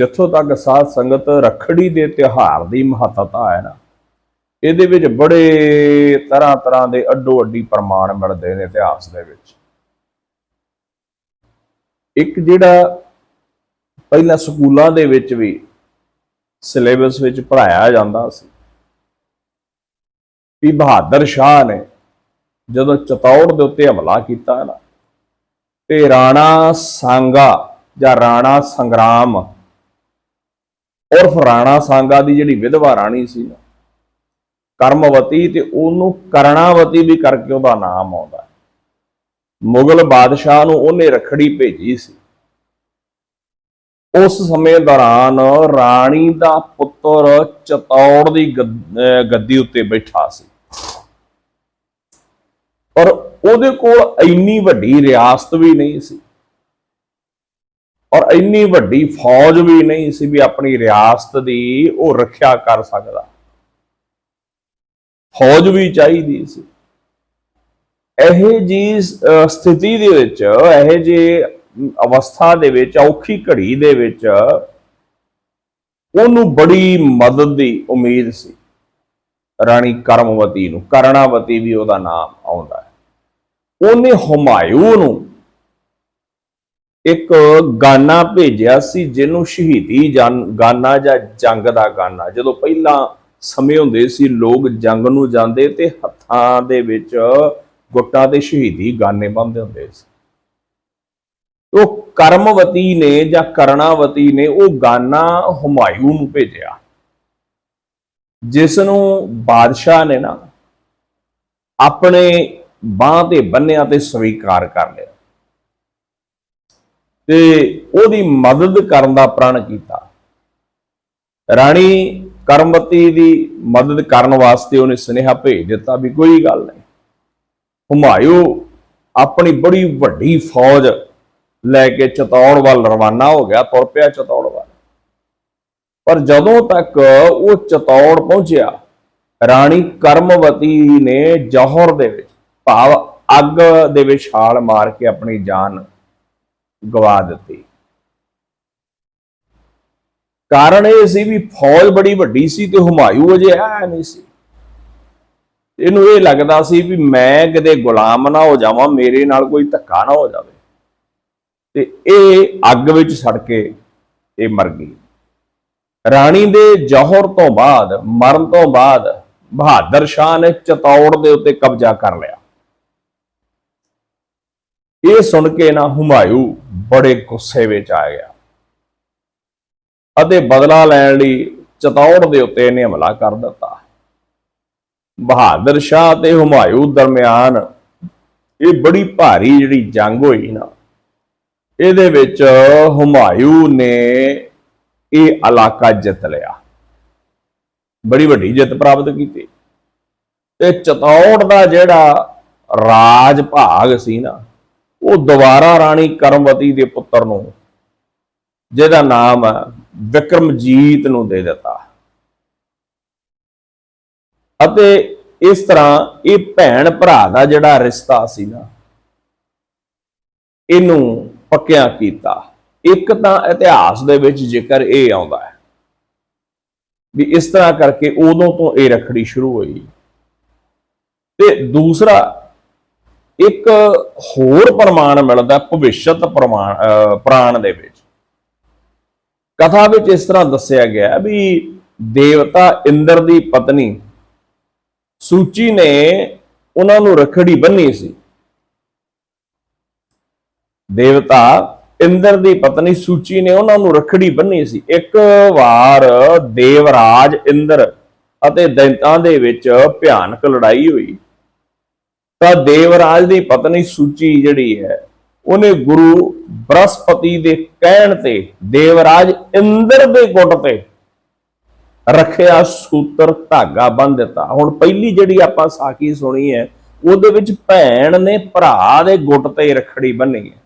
ਜਿੱਥੋਂ ਤੱਕ ਸਾਧ ਸੰਗਤ ਰਖੜੀ ਦੇ ਤਿਉਹਾਰ ਦੀ ਮਹੱਤਤਾ ਹੈ ਨਾ, ਇਹਦੇ ਵਿੱਚ ਬੜੇ ਤਰ੍ਹਾਂ ਤਰ੍ਹਾਂ ਦੇ ਅੱਡੋ ਅੱਡੀ ਪ੍ਰਮਾਣ ਮਿਲਦੇ ਨੇ ਇਤਿਹਾਸ ਦੇ ਵਿੱਚ। ਇੱਕ ਜਿਹੜਾ ਪਹਿਲਾਂ ਸਕੂਲਾਂ ਦੇ ਵਿੱਚ ਵੀ ਸਿਲੇਬਸ ਵਿੱਚ ਪੜਾਇਆ ਜਾਂਦਾ ਸੀ, ਵੀ ਬਹਾਦਰ ਸ਼ਾਹ ਨੇ ਜਦੋਂ ਚਤੌੜ ਦੇ ਉੱਤੇ ਹਮਲਾ ਕੀਤਾ ਨਾ, ਤੇ ਰਾਣਾ ਸਾਂਗਾ ਜਾਂ ਰਾਣਾ ਸੰਗਰਾਮ ਉਰਫ ਰਾਣਾ ਸਾਂਗਾ ਦੀ ਜਿਹੜੀ ਵਿਧਵਾ ਰਾਣੀ ਸੀ ਨਾ, ਕਰਮਵਤੀ ਤੇ ਉਹਨੂੰ ਕਰਣਾਵਤੀ ਵੀ ਕਰਕੇ ਉਹਦਾ ਨਾਮ ਆਉਂਦਾ ਮੁਗਲ ਬਾਦਸ਼ਾਹ ਨੂੰ ਉਹਨੇ ਰਖੜੀ ਭੇਜੀ ਸੀ। ਉਸ ਸਮੇਂ ਦੌਰਾਨ ਰਾਣੀ ਦਾ ਪੁੱਤਰ ਚਤੌੜ ਦੀ ਗੱਦ- ਗੱਦੀ ਉੱਤੇ ਬੈਠਾ ਸੀ। ਔਰ ਉਹਦੇ ਕੋਲ ਇੰਨੀ ਵੱਡੀ ਰਿਆਸਤ ਵੀ ਨਹੀਂ ਸੀ। ਔਰ ਇੰਨੀ ਵੱਡੀ ਫੌਜ ਵੀ ਨਹੀਂ ਸੀ ਵੀ ਆਪਣੀ ਰਿਆਸਤ ਦੀ ਉਹ ਰੱਖਿਆ ਕਰ ਸਕਦਾ। ਫੌਜ ਵੀ ਚਾਹੀਦੀ ਸੀ। ਇਹ ਜੀ ਸਥਿਤੀ ਦੇ ਵਿੱਚ, ਇਹ ਜੇ ਅਵਸਥਾ ਦੇ ਵਿੱਚ, ਔਖੀ ਘੜੀ ਦੇ ਵਿੱਚ ਉਹਨੂੰ ਬੜੀ ਮਦਦ ਦੀ ਉਮੀਦ ਸੀ। ਰਾਣੀ ਕਰਮਵਤੀ ਨੂੰ, ਕਰਣਾਵਤੀ ਵੀ ਉਹਦਾ ਨਾਮ ਆਉਂਦਾ ਹੈ। ਉਹਨੇ ਹੁਮਾਯੂ ਨੂੰ ਇੱਕ ਗਾਨਾ ਭੇਜਿਆ ਸੀ ਜਿਹਨੂੰ ਸ਼ਹੀਦੀ ਜਨ- ਗਾਨਾ ਜਾਂ ਜੰਗ ਦਾ ਗਾਨਾ। ਜਦੋਂ ਪਹਿਲਾਂ ਸਮੇਂ ਹੁੰਦੇ ਸੀ, ਲੋਕ ਜੰਗ ਨੂੰ ਜਾਂਦੇ ਤੇ ਹੱਥਾਂ ਦੇ ਵਿੱਚ ਗੁੱਟਾਂ ਤੇ ਸ਼ਹੀਦੀ ਗਾਨੇ ਬੰਨ੍ਹਦੇ ਹੁੰਦੇ ਸੀ। ਉਹ ਕਰਮਵਤੀ ਨੇ ਜਾਂ ਕਰਣਾਵਤੀ ਨੇ ਉਹ ਗਾਨਾ ਹੁਮਾਯੂ ਨੂੰ ਭੇਜਿਆ। ਜਿਸ ਨੂੰ ਬਾਦਸ਼ਾਹ ਨੇ ਨਾ ਆਪਣੇ ਬਾਹ ਤੇ ਬੰਨਿਆ ਤੇ ਸਵੀਕਾਰ ਕਰ ਲਿਆ। ਤੇ ਉਹਦੀ ਮਦਦ ਕਰਨ ਦਾ ਪ੍ਰਣ ਕੀਤਾ। ਰਾਣੀ ਕਰਮਵਤੀ ਦੀ ਮਦਦ ਕਰਨ ਵਾਸਤੇ ਉਹਨੇ ਸੁਨੇਹਾ ਭੇਜ ਦਿੱਤਾ ਵੀ ਕੋਈ ਗੱਲ ਨਹੀਂ। ਹੁਮਾਯੂ ਆਪਣੀ ਬੜੀ ਵੱਡੀ ਫੌਜ ਲੈ ਕੇ ਚਤੌੜ ਵੱਲ ਰਵਾਨਾ ਹੋ ਗਿਆ, ਤੁਰ ਪਿਆ ਚਤੌੜ ਵੱਲ। ਪਰ ਜਦੋਂ ਤੱਕ ਉਹ ਚਤੌੜ ਪਹੁੰਚਿਆ, ਰਾਣੀ ਕਰਮਵਤੀ ਨੇ ਜੌਹਰ ਦੇ ਵਿੱਚ ਭਾਵ ਅੱਗ ਦੇ ਵਿੱਚ ਛਾਲ ਮਾਰ ਕੇ ਆਪਣੀ ਜਾਨ ਗਵਾ ਦਿੱਤੀ। ਕਾਰਨ ਇਹ ਸੀ ਵੀ ਫੌਜ ਬੜੀ ਵੱਡੀ ਸੀ ਤੇ ਹੁਮਾਯੂ ਅਜੇ ਆਇਆ ਨਹੀਂ ਸੀ। ਇਹਨੂੰ ਇਹ ਲੱਗਦਾ ਸੀ ਵੀ ਮੈਂ ਕਿਤੇ ਗੁਲਾਮ ਨਾ ਹੋ ਜਾਵਾਂ, ਮੇਰੇ ਨਾਲ ਕੋਈ ਧੱਕਾ ਨਾ ਹੋ ਜਾਵੇ। ਤੇ ਇਹ ਅੱਗ ਵਿੱਚ ਸੜ ਕੇ ਇਹ ਮਰ ਗਈ। ਰਾਣੀ ਦੇ ਜੌਹਰ ਤੋਂ ਬਾਅਦ, ਮਰਨ ਤੋਂ ਬਾਅਦ ਬਹਾਦਰ ਸ਼ਾਹ ਨੇ ਚਤੌੜ ਦੇ ਉੱਤੇ ਕਬਜ਼ਾ ਕਰ ਲਿਆ। ਇਹ ਸੁਣ ਕੇ ਨਾ ਹੁਮਾਯੂ ਬੜੇ ਗੁੱਸੇ ਵਿੱਚ ਆ ਗਿਆ। ਅਤੇ ਬਦਲਾ ਲੈਣ ਲਈ ਚਤੌੜ ਦੇ ਉੱਤੇ ਇਹਨੇ ਹਮਲਾ ਕਰ ਦਿੱਤਾ। ਬਹਾਦਰ ਸ਼ਾਹ ਤੇ ਹੁਮਾਯੂ ਦਰਮਿਆਨ ਇਹ ਬੜੀ ਭਾਰੀ ਜਿਹੜੀ ਜੰਗ ਹੋਈ ਨਾ, ਇਹਦੇ ਵਿੱਚ ਹੁਮਾਯੂ ਨੇ ਇਹ ਇਲਾਕਾ ਜਿੱਤ ਲਿਆ। ਬੜੀ ਵੱਡੀ ਜਿੱਤ ਪ੍ਰਾਪਤ ਕੀਤੀ। ਤੇ ਚਤੌੜ ਦਾ ਜਿਹੜਾ ਰਾਜ ਭਾਗ ਸੀ ਨਾ ਉਹ ਦੁਬਾਰਾ ਰਾਣੀ ਕਰਮਵਤੀ ਦੇ ਪੁੱਤਰ ਨੂੰ ਜਿਹਦਾ ਨਾਮ ਵਿਕਰਮਜੀਤ ਨੂੰ ਦੇ ਦਿੱਤਾ। ਅਤੇ ਇਸ ਤਰ੍ਹਾਂ ਇਹ ਭੈਣ ਭਰਾ ਦਾ ਜਿਹੜਾ ਰਿਸ਼ਤਾ ਸੀ ਨਾ, ਇਹਨੂੰ ਪੱਕਿਆ ਕੀਤਾ। ਇੱਕ ਤਾਂ ਇਤਿਹਾਸ ਦੇ ਵਿੱਚ ਜ਼ਿਕਰ ਇਹ ਆਉਂਦਾ ਹੈ ਵੀ ਇਸ ਤਰ੍ਹਾਂ ਕਰਕੇ ਉਦੋਂ ਤੋਂ ਇਹ ਰਖੜੀ ਸ਼ੁਰੂ ਹੋਈ। ਤੇ ਦੂਸਰਾ ਇੱਕ ਹੋਰ ਪ੍ਰਮਾਣ ਮਿਲਦਾ ਭਵਿਸ਼ਤ ਪ੍ਰਮਾਣ, ਅਹ, ਪੁਰਾਣ ਦੇ ਵਿੱਚ। ਕਥਾ ਵਿੱਚ ਇਸ ਤਰ੍ਹਾਂ ਦੱਸਿਆ ਗਿਆ ਵੀ ਦੇਵਤਾ ਇੰਦਰ ਦੀ ਪਤਨੀ ਸੂਚੀ ਨੇ ਉਹਨਾਂ ਨੂੰ ਰਖੜੀ ਬੰਨੀ ਸੀ। ਦੇਵਤਾ ਇੰਦਰ ਦੀ ਪਤਨੀ ਸੂਚੀ ਨੇ ਉਹਨਾਂ ਨੂੰ ਰਖੜੀ ਬੰਨੀ ਸੀ। ਇੱਕ ਵਾਰ ਦੇਵਰਾਜ ਇੰਦਰ ਅਤੇ ਦੈਂਤਾਂ ਦੇ ਵਿੱਚ ਭਿਆਨਕ ਲੜਾਈ ਹੋਈ। ਤਾਂ ਦੇਵਰਾਜ ਦੀ ਪਤਨੀ ਸੂਚੀ ਜਿਹੜੀ ਹੈ, ਉਹਨੇ ਗੁਰੂ ਬ੍ਰਹਸਪਤੀ ਦੇ ਕਹਿਣ ਤੇ ਦੇਵਰਾਜ ਇੰਦਰ ਦੇ ਗੁੱਟ ਤੇ ਰੱਖਿਆ ਸੂਤਰ ਧਾਗਾ ਬੰਨ ਦਿੱਤਾ। ਹੁਣ ਪਹਿਲੀ ਜਿਹੜੀ ਆਪਾਂ ਸਾਖੀ ਸੁਣੀ ਹੈ, ਉਹਦੇ ਵਿੱਚ ਭੈਣ ਨੇ ਭਰਾ ਦੇ ਗੁੱਟ ਤੇ ਰਖੜੀ ਬੰਨੀ ਹੈ।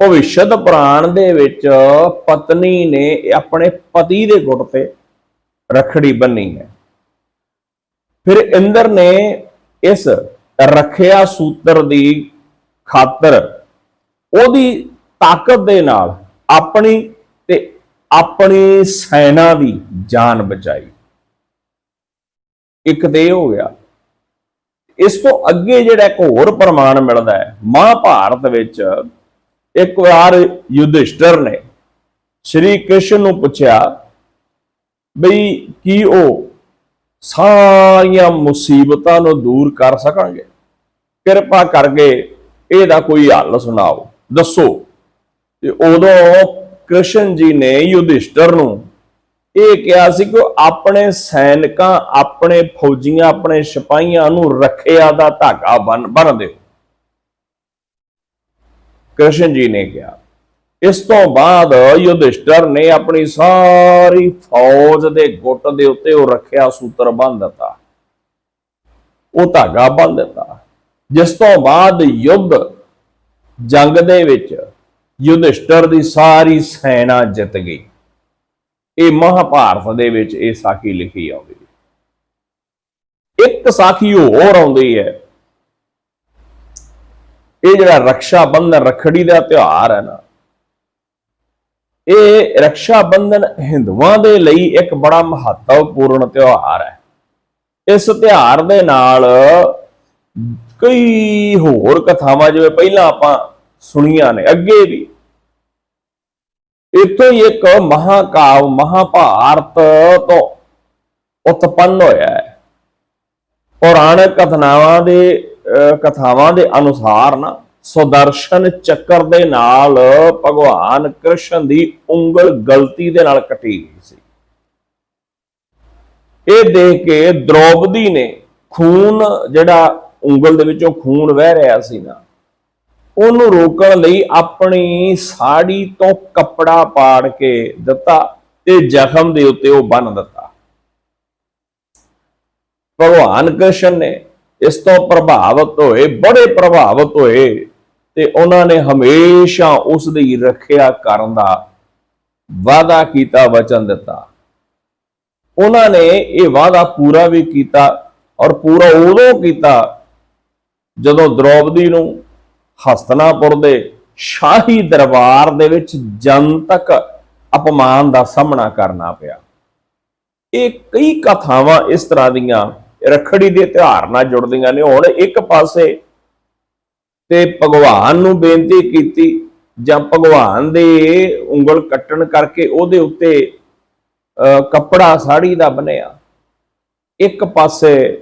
ਭਵਿਸ਼ਤ ਪੁਰਾਣ ਦੇ ਵਿੱਚ ਪਤਨੀ ਨੇ ਆਪਣੇ ਪਤੀ ਦੇ ਗੁੱਟ ਤੇ ਰਖੜੀ ਬੰਨੀ ਹੈ। ਫਿਰ ਇੰਦਰ ਨੇ ਇਸ ਰੱਖਿਆ ਸੂਤਰ ਦੀ ਖਾਤਰ, ਉਹਦੀ ਤਾਕਤ ਦੇ ਨਾਲ ਆਪਣੀ ਤੇ ਆਪਣੀ ਸੈਨਾ ਦੀ ਜਾਨ ਬਚਾਈ। ਇੱਕ ਤੇ ਇਹ ਹੋ ਗਿਆ, ਇਸ ਤੋਂ ਅੱਗੇ ਜਿਹੜਾ ਇੱਕ ਹੋਰ ਪ੍ਰਮਾਣ ਮਿਲਦਾ ਹੈ, ਮਹਾਭਾਰਤ ਵਿੱਚ ਇੱਕ ਵਾਰ ਯੁਧਿਸ਼ਟਰ ਨੇ ਸ਼੍ਰੀ ਕ੍ਰਿਸ਼ਨ ਨੂੰ ਪੁੱਛਿਆ ਬਈ ਕੀ ਉਹ ਸਾਰੀਆਂ ਮੁਸੀਬਤਾਂ ਨੂੰ ਦੂਰ ਕਰ ਸਕਣਗੇ ਕਿਰਪਾ ਕਰਕੇ ਇਹਦਾ ਕੋਈ ਹੱਲ ਸੁਣਾਓ। ਦੱਸੋ। ਤੇ ਉਦੋਂ ਕ੍ਰਿਸ਼ਨ ਜੀ ਨੇ ਯੁਧਿਸ਼ਟਰ ਨੂੰ ਇਹ ਕਿਹਾ ਸੀ ਕਿ ਆਪਣੇ ਸੈਨਿਕਾਂ, ਆਪਣੇ ਫੌਜੀਆਂ, ਆਪਣੇ ਸਿਪਾਹੀਆਂ ਨੂੰ ਰੱਖਿਆ ਦਾ ਧਾਗਾ ਬੰਨ ਬੰਨ ਦਿਓ। ਕ੍ਰਿਸ਼ਨ ਜੀ ਨੇ ਕਿਹਾ। ਇਸ ਤੋਂ ਬਾਅਦ ਯੁਧਿਸ਼ਟਰ ਨੇ ਆਪਣੀ ਸਾਰੀ ਫੌਜ ਦੇ ਗੁੱਟ ਦੇ ਉੱਤੇ ਉਹ ਰੱਖਿਆ ਸੂਤਰ ਬੰਨ ਦਿੱਤਾ। ਉਹ ਧਾਗਾ ਬੰਨ ਦਿੱਤਾ। ਜਿਸ ਤੋਂ ਬਾਅਦ ਯੁੱਧ ਜੰਗ ਦੇ ਵਿੱਚ ਯੁਧਿਸ਼ਟਰ ਦੀ ਸਾਰੀ ਸੈਨਾ ਜਿੱਤ ਗਈ। ਇਹ ਮਹਾਭਾਰਤ ਦੇ ਵਿੱਚ ਇਹ ਸਾਖੀ ਲਿਖੀ ਆਉਂਦੀ ਹੈ। ਇੱਕ ਸਾਖੀ ਹੋਰ ਆਉਂਦੀ ਹੈ। ਇਹ ਜਿਹੜਾ ਰਕਸ਼ਾ ਬੰਧਨ ਰਖੜੀ ਦਾ ਤਿਉਹਾਰ ਹੈ ਨਾ, ਇਹ ਰਕਸ਼ਾ ਬੰਧਨ ਹਿੰਦੂਆਂ ਦੇ ਲਈ ਇੱਕ ਬੜਾ ਮਹੱਤਵਪੂਰਨ ਤਿਉਹਾਰ ਹੈ। ਇਸ ਤਿਉਹਾਰ ਦੇ ਨਾਲ ਕਈ ਹੋਰ ਕਥਾਵਾਂ ਜਿਵੇਂ ਪਹਿਲਾਂ ਆਪਾਂ ਸੁਣੀਆਂ ਨੇ, ਅੱਗੇ ਵੀ। ਇੱਥੋਂ ਹੀ ਇੱਕ ਮਹਾਕਾਵ, ਮਹਾਭਾਰਤ ਤੋਂ ਉਤਪੰਨ ਹੋਇਆ ਹੈ। ਪੁਰਾਣਕ ਕਥਨਾਵਾਂ ਦੇ ਕਥਾਵਾਂ ਦੇ ਅਨੁਸਾਰ ਨਾ, ਸੁਦਰਸ਼ਨ ਚੱਕਰ ਦੇ ਨਾਲ ਭਗਵਾਨ ਕ੍ਰਿਸ਼ਨ ਦੀ ਉਂਗਲ ਗਲਤੀ ਦੇ ਨਾਲ ਕੱਟੀ ਗਈ ਸੀ। ਇਹ ਦੇਖ ਕੇ ਦ੍ਰੋਪਦੀ ਨੇ ਖੂਨ ਜਿਹੜਾ ਉਂਗਲ ਦੇ ਵਿੱਚੋਂ ਖੂਨ ਵਹਿ ਰਿਹਾ ਸੀ ਨਾ, ਉਹਨੂੰ ਰੋਕਣ ਲਈ ਆਪਣੀ ਸਾੜੀ ਤੋਂ ਕੱਪੜਾ ਪਾੜ ਕੇ ਦਿੱਤਾ ਤੇ ਜ਼ਖਮ ਦੇ ਉੱਤੇ ਉਹ ਬੰਨ ਦਿੱਤਾ। ਭਗਵਾਨ ਕ੍ਰਿਸ਼ਨ ਨੇ ਇਸ ਤੋਂ ਪ੍ਰਭਾਵਿਤ ਹੋਏ, ਬੜੇ ਪ੍ਰਭਾਵਿਤ ਹੋਏ ਤੇ ਉਹਨਾਂ ਨੇ ਹਮੇਸ਼ਾ ਉਸ ਦੀ ਰੱਖਿਆ ਕਰਨ ਦਾ ਵਾਅਦਾ ਕੀਤਾ, ਵਚਨ ਦਿੱਤਾ। ਉਹਨਾਂ ਨੇ ਇਹ ਵਾਅਦਾ ਪੂਰਾ ਵੀ ਕੀਤਾ ਔਰ ਪੂਰਾ ਉਦੋਂ ਕੀਤਾ ਜਦੋਂ ਦ੍ਰੋਪਦੀ ਨੂੰ ਹਸਤਨਾਪੁਰ ਦੇ ਸ਼ਾਹੀ ਦਰਬਾਰ ਦੇ ਵਿੱਚ ਜਨਤਕ ਅਪਮਾਨ ਦਾ ਸਾਹਮਣਾ ਕਰਨਾ ਪਿਆ। ਇਹ ਕਈ ਕਥਾਵਾਂ ਇਸ ਤਰ੍ਹਾਂ ਦੀਆਂ ਰਖੜੀ ਦੇ ਤਿਉਹਾਰ ਨਾਲ ਜੁੜਦੀਆਂ ਨੇ। ਹੁਣ ਇੱਕ ਪਾਸੇ ਤੇ ਭਗਵਾਨ ਨੂੰ ਬੇਨਤੀ ਕੀਤੀ ਜਾਂ ਭਗਵਾਨ ਦੇ ਉਂਗਲ ਕੱਟਣ ਕਰਕੇ ਉਹਦੇ ਉੱਤੇ ਅਹ, ਕੱਪੜਾ ਸਾੜੀ ਦਾ ਬਣਿਆ ਇੱਕ ਪਾਸੇ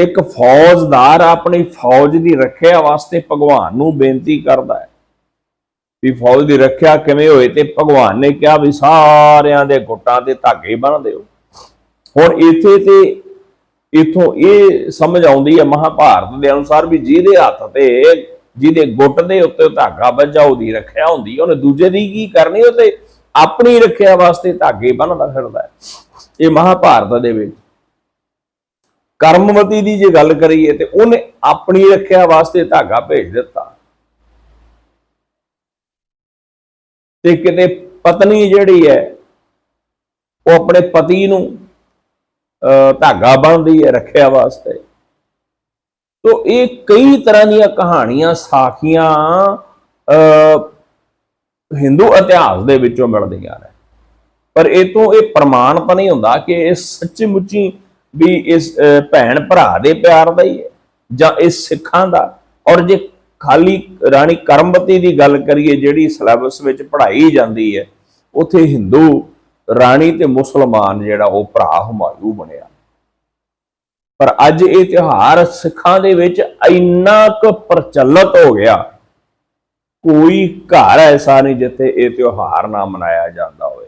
ਇੱਕ ਫੌਜਦਾਰ ਆਪਣੀ ਫੌਜ ਦੀ ਰੱਖਿਆ ਵਾਸਤੇ ਭਗਵਾਨ ਨੂੰ ਬੇਨਤੀ ਕਰਦਾ ਹੈ। ਵੀ ਫੌਜ ਦੀ ਰੱਖਿਆ ਕਿਵੇਂ ਹੋਏ ਤੇ ਭਗਵਾਨ ਨੇ ਕਿਹਾ ਵੀ ਸਾਰਿਆਂ ਦੇ ਗੁੱਟਾਂ ਤੇ ਧਾਗੇ ਬੰਨ ਦਿਓ। ਹੁਣ ਇੱਥੇ ਤੇ ਇਥੋਂ ਇਹ ਸਮਝ ਆਉਂਦੀ ਹੈ ਮਹਾਭਾਰਤ ਦੇ ਅਨੁਸਾਰ ਵੀ ਜਿਹਦੇ ਹੱਥ ਤੇ ਜਿਹਦੇ ਗੁੱਟ ਦੇ ਉੱਤੇ ਧਾਗਾ ਵੱਜਾ ਉਹਦੀ ਰੱਖਿਆ ਹੁੰਦੀ ਉਹਨੇ ਦੂਜੇ ਦੀ ਕੀ ਕਰਨੀ ਉਹ ਤੇ ਆਪਣੀ ਰੱਖਿਆ ਵਾਸਤੇ ਧਾਗੇ ਬੰਨਦਾ ਫਿਰਦਾ ਇਹ ਮਹਾਭਾਰਤ ਦੇ ਵਿੱਚ ਕਰਮਵਤੀ ਦੀ ਜੇ ਗੱਲ ਕਰੀਏ ਤੇ ਉਹਨੇ ਆਪਣੀ ਰੱਖਿਆ ਵਾਸਤੇ ਧਾਗਾ ਭੇਜ ਦਿੱਤਾ। ਤੇ ਕਿਤੇ ਪਤਨੀ ਜਿਹੜੀ ਹੈ ਉਹ ਆਪਣੇ ਪਤੀ ਨੂੰ ਅਹ, ਧਾਗਾ ਬੰਨਦੀ ਹੈ ਰੱਖਿਆ ਵਾਸਤੇ। ਤੋ ਇਹ ਕਈ ਤਰ੍ਹਾਂ ਦੀਆਂ ਕਹਾਣੀਆਂ ਸਾਖੀਆਂ ਅਹ, ਹਿੰਦੂ ਇਤਿਹਾਸ ਦੇ ਵਿੱਚੋਂ ਮਿਲਦੀਆਂ ਨੇ। ਪਰ ਇਹ ਤੋਂ ਇਹ ਪ੍ਰਮਾਣ ਤਾਂ ਨਹੀਂ ਹੁੰਦਾ ਕਿ ਇਹ ਸੱਚੀ ਮੁੱਚੀ ਵੀ ਇਸ ਭੈਣ ਭਰਾ ਦੇ ਪਿਆਰ ਦਾ ਹੀ ਹੈ ਜਾਂ ਇਹ ਸਿੱਖਾਂ ਦਾ। ਔਰ ਜੇ ਖਾਲੀ ਰਾਣੀ ਕਰਮਵਤੀ ਦੀ ਗੱਲ ਕਰੀਏ, ਜਿਹੜੀ ਸਿਲੇਬਸ ਵਿੱਚ ਪੜ੍ਹਾਈ ਜਾਂਦੀ ਹੈ, ਉਥੇ ਹਿੰਦੂ, ਰਾਣੀ ਤੇ ਮੁਸਲਮਾਨ ਜਿਹੜਾ ਉਹ ਭਰਾ ਹੁਮਾਯੂ ਬਣਿਆ। ਪਰ ਅੱਜ ਇਹ ਤਿਉਹਾਰ ਸਿੱਖਾਂ ਦੇ ਵਿੱਚ ਇੰਨਾ ਕੁ ਪ੍ਰਚਲਿਤ ਹੋ ਗਿਆ, ਕੋਈ ਘਰ ਐਸਾ ਨਹੀਂ ਜਿੱਥੇ ਇਹ ਤਿਉਹਾਰ ਨਾ ਮਨਾਇਆ ਜਾਂਦਾ ਹੋਵੇ।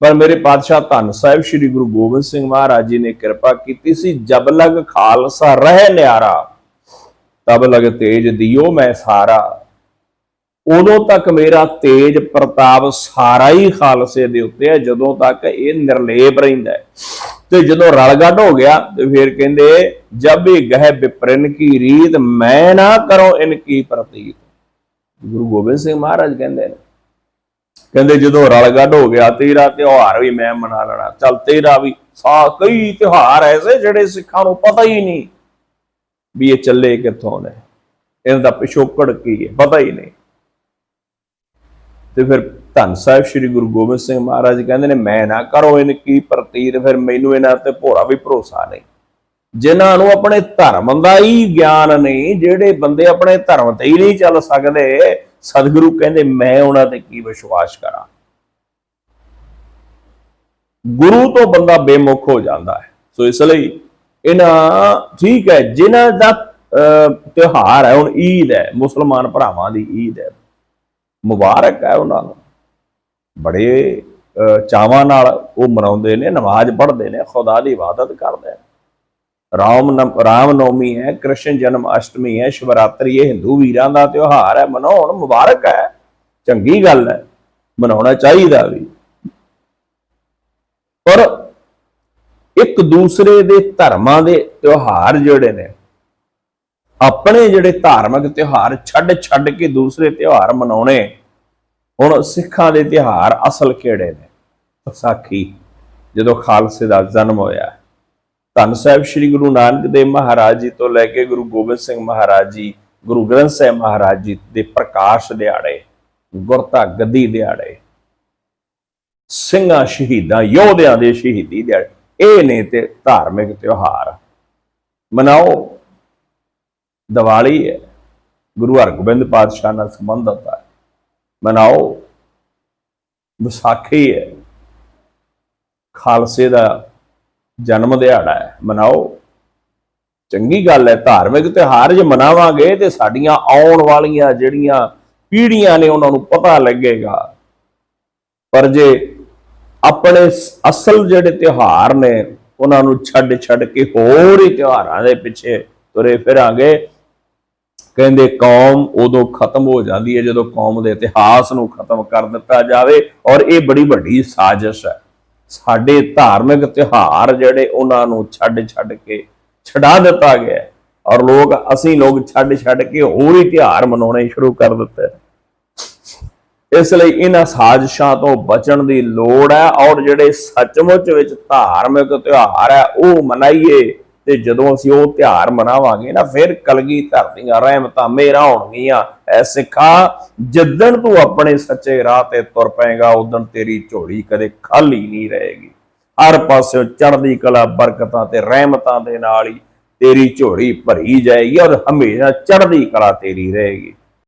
ਪਰ ਮੇਰੇ ਪਾਤਸ਼ਾਹ ਧੰਨ ਸਾਹਿਬ ਸ੍ਰੀ ਗੁਰੂ ਗੋਬਿੰਦ ਸਿੰਘ ਮਹਾਰਾਜ ਜੀ ਨੇ ਕਿਰਪਾ ਕੀਤੀ ਸੀ, ਜਬ ਲਗ ਖਾਲਸਾ ਰਹਿ ਨਿਆਰਾ, ਤਬ ਲਗ ਤੇਜ ਦਿਓ ਮੈਂ ਸਾਰਾ। ਉਦੋਂ ਤੱਕ ਮੇਰਾ ਤੇਜ ਪ੍ਰਤਾਪ ਸਾਰਾ ਹੀ ਖਾਲਸੇ ਦੇ ਉੱਤੇ ਹੈ, ਜਦੋਂ ਤੱਕ ਇਹ ਨਿਰਲੇਪ ਰਹਿੰਦਾ ਹੈ। ਤੇ ਜਦੋਂ ਰਲਗੱਡ ਹੋ ਗਿਆ, ਤੇ ਫਿਰ ਕਹਿੰਦੇ, ਜਬ ਇਹ ਗਹਿ ਵਿਪਰਨ ਕੀ ਰੀਤ, ਮੈਂ ਨਾ ਕਰੋ ਇਨਕੀ ਪ੍ਰਤੀਤ। ਗੁਰੂ ਗੋਬਿੰਦ ਸਿੰਘ ਮਹਾਰਾਜ ਕਹਿੰਦੇ ਨੇ ਕਹਿੰਦੇ ਜਦੋਂ ਰਲਗੱਡ ਹੋ ਗਿਆ, ਤੇਰਾ ਤਿਉਹਾਰ ਵੀ ਮੈਂ ਮਨਾ ਲੈਣਾ। ਚੱਲ ਤੇਰਾ ਵੀ ਸਾ ਕਈ ਤਿਉਹਾਰ ਐਸੇ ਜਿਹੜੇ ਸਿੱਖਾਂ ਨੂੰ ਪਤਾ ਹੀ ਨਹੀਂ ਵੀ ਇਹ ਚੱਲੇ ਕਿੱਥੋਂ ਨੇ। ਇਹਨਾਂ ਦਾ ਪਿਛੋਕੜ ਕੀ ਹੈ, ਪਤਾ ਹੀ ਨਹੀਂ। ਤੇ ਫਿਰ ਧੰਨ ਸਾਹਿਬ ਸ੍ਰੀ ਗੁਰੂ ਗੋਬਿੰਦ ਸਿੰਘ ਮਹਾਰਾਜ ਕਹਿੰਦੇ ਨੇ, ਮੈਂ ਨਾ ਕਰੋ ਇਹਨ ਕੀ ਪ੍ਰਤੀਤ, ਫਿਰ ਮੈਨੂੰ ਇਹਨਾਂ ਤੇ ਭੋਰਾ ਵੀ ਭਰੋਸਾ ਨਹੀਂ। ਜਿਨ੍ਹਾਂ ਨੂੰ ਆਪਣੇ ਧਰਮ ਦਾ ਹੀ ਗਿਆਨ ਨਹੀਂ, ਜਿਹੜੇ ਬੰਦੇ ਆਪਣੇ ਧਰਮ ਤੇ ਹੀ ਨਹੀਂ ਚੱਲ ਸਕਦੇ ਸਤਿਗੁਰੂ ਕਹਿੰਦੇ ਮੈਂ ਉਹਨਾਂ ਤੇ ਕੀ ਵਿਸ਼ਵਾਸ ਕਰਾਂ? ਗੁਰੂ ਤੋਂ ਬੰਦਾ ਬੇਮੁਖ ਹੋ ਜਾਂਦਾ ਹੈ। ਸੋ ਇਸ ਲਈ ਇਹਨਾਂ ਠੀਕ ਹੈ ਜਿਨ੍ਹਾਂ ਦਾ ਅਹ, ਤਿਉਹਾਰ ਹੈ ਹੁਣ ਈਦ ਹੈ ਮੁਸਲਮਾਨ ਭਰਾਵਾਂ ਦੀ ਈਦ ਹੈ ਮੁਬਾਰਕ ਹੈ ਉਹਨਾਂ ਨੂੰ। ਬੜੇ ਚਾਵਾਂ ਨਾਲ ਉਹ ਮਨਾਉਂਦੇ ਨੇ ਨਮਾਜ਼ ਪੜ੍ਹਦੇ ਨੇ ਖੁਦਾ ਦੀ ਇਬਾਦਤ ਕਰਦੇ ਨੇ। ਰਾਮ ਨਮ- ਰਾਮ ਨੌਮੀ ਹੈ, ਕ੍ਰਿਸ਼ਨ ਜਨਮ ਅਸ਼ਟਮੀ ਹੈ, ਸ਼ਿਵਰਾਤਰੀ ਇਹ ਹਿੰਦੂ ਵੀਰਾਂ ਦਾ ਤਿਉਹਾਰ ਹੈ, ਮਨਾਉਣ ਮੁਬਾਰਕ ਹੈ। ਚੰਗੀ ਗੱਲ ਹੈ, ਮਨਾਉਣਾ ਚਾਹੀਦਾ ਵੀ। ਪਰ ਇੱਕ ਦੂਸਰੇ ਦੇ ਧਰਮਾਂ ਦੇ ਤਿਉਹਾਰ ਜਿਹੜੇ ਨੇ, ਆਪਣੇ ਜਿਹੜੇ ਧਾਰਮਿਕ ਤਿਉਹਾਰ ਛੱਡ ਛੱਡ ਕੇ ਦੂਸਰੇ ਤਿਉਹਾਰ ਮਨਾਉਣੇ, ਹੁਣ ਸਿੱਖਾਂ ਦੇ ਤਿਉਹਾਰ ਅਸਲ ਕਿਹੜੇ ਨੇ? ਵਿਸਾਖੀ, ਜਦੋਂ ਖਾਲਸੇ ਦਾ ਜਨਮ ਹੋਇਆ। ਧੰਨ ਸਾਹਿਬ ਸ੍ਰੀ ਗੁਰੂ ਨਾਨਕ ਦੇਵ ਮਹਾਰਾਜ ਜੀ ਤੋਂ ਲੈ ਕੇ ਗੁਰੂ ਗੋਬਿੰਦ ਸਿੰਘ ਮਹਾਰਾਜ ਜੀ, ਗੁਰੂ ਗ੍ਰੰਥ ਸਾਹਿਬ ਮਹਾਰਾਜ ਜੀ ਦੇ ਪ੍ਰਕਾਸ਼ ਦਿਹਾੜੇ ਗੁਰਤਾ ਗੱਦੀ ਦਿਹਾੜੇ, ਸਿੰਘਾਂ ਸ਼ਹੀਦਾਂ, ਯੋਧਿਆਂ ਦੇ ਸ਼ਹੀਦੀ ਦਿਹਾੜੇ, ਇਹ ਨੇ ਤੇ ਧਾਰਮਿਕ ਤਿਉਹਾਰ। ਮਨਾਓ, ਦੀਵਾਲੀ ਹੈ, ਗੁਰੂ ਹਰਗੋਬਿੰਦ ਪਾਤਸ਼ਾਹ ਨਾਲ ਸੰਬੰਧਿਤ ਹੈ। ਮਨਾਓ, ਵਿਸਾਖੀ ਹੈ, ਖਾਲਸੇ ਦਾ ਜਨਮ ਦਿਹਾੜਾ ਹੈ, ਮਨਾਓ। ਚੰਗੀ ਗੱਲ ਹੈ, ਧਾਰਮਿਕ ਤਿਉਹਾਰ ਜੇ ਮਨਾਵਾਂਗੇ ਤੇ ਸਾਡੀਆਂ ਆਉਣ ਵਾਲੀਆਂ ਜਿਹੜੀਆਂ ਪੀੜ੍ਹੀਆਂ ਨੇ ਉਹਨਾਂ ਨੂੰ ਪਤਾ ਲੱਗੇਗਾ। ਪਰ ਜੇ ਆਪਣੇ ਅਸਲ ਜਿਹੜੇ ਤਿਉਹਾਰ ਨੇ, ਉਹਨਾਂ ਨੂੰ ਛੱਡ ਛੱਡ ਕੇ ਹੋਰ ਹੀ ਤਿਉਹਾਰਾਂ ਦੇ ਪਿੱਛੇ ਤੁਰੇ ਫਿਰਾਂਗੇ। ਕਹਿੰਦੇ ਕੌਮ ਉਦੋਂ ਖਤਮ ਹੋ ਜਾਂਦੀ ਹੈ ਜਦੋਂ ਕੌਮ ਦੇ ਇਤਿਹਾਸ ਨੂੰ ਖਤਮ ਕਰ ਦਿੱਤਾ ਜਾਵੇ ਔਰ ਇਹ ਬੜੀ ਵੱਡੀ ਸਾਜ਼ਿਸ਼ ਹੈ। ਸਾਡੇ ਧਾਰਮਿਕ ਤਿਉਹਾਰ ਜਿਹੜੇ ਉਹਨਾਂ ਨੂੰ ਛੱਡ ਛੱਡ ਕੇ ਛਡਾ ਦਿੱਤਾ ਗਿਆ ਔਰ ਲੋਕ, ਅਸੀਂ ਲੋਕ ਛੱਡ ਛੱਡ ਕੇ ਹੋਰ ਹੀ ਤਿਉਹਾਰ ਮਨਾਉਣੇ ਸ਼ੁਰੂ ਕਰ ਦਿੱਤੇ ਇਸ ਲਈ ਇਹਨਾਂ ਸਾਜ਼ਿਸ਼ਾਂ ਤੋਂ ਬਚਣ ਦੀ ਲੋੜ ਹੈ ਔਰ ਜਿਹੜੇ ਸੱਚਮੁੱਚ ਵਿੱਚ ਧਾਰਮਿਕ ਤਿਉਹਾਰ ਹੈ, ਉਹ ਮਨਾਈਏ। ਤੇ ਜਦੋਂ ਅਸੀਂ ਉਹ ਤਿਉਹਾਰ ਮਨਾਵਾਂਗੇ ਨਾ, ਫਿਰ ਕਲਗੀ ਧਰਤੀਆਂ ਰਹਿਮਤਾਂ ਮੇਰਾ ਹੋਣਗੀਆਂ। ਐ ਸਿੱਖਾ, ਜਿੱਦਣ ਤੂੰ ਆਪਣੇ ਸੱਚੇ ਰਾਹ ਤੇ ਤੁਰ ਪਏਗਾ, ਉਦੋਂ ਤੇਰੀ ਝੋਲੀ ਕਦੇ ਖਾਲੀ ਨਹੀਂ ਰਹੇਗੀ। ਹਰ ਪਾਸਿਓਂ ਚੜ੍ਹਦੀ ਕਲਾ, ਬਰਕਤਾਂ ਤੇ ਰਹਿਮਤਾਂ ਦੇ ਨਾਲ ਹੀ ਤੇਰੀ ਝੋਲੀ ਭਰੀ ਜਾਏਗੀ ਔਰ ਹਮੇਸ਼ਾ ਚੜ੍ਹਦੀ ਕਲਾ ਤੇਰੀ ਰਹੇਗੀ।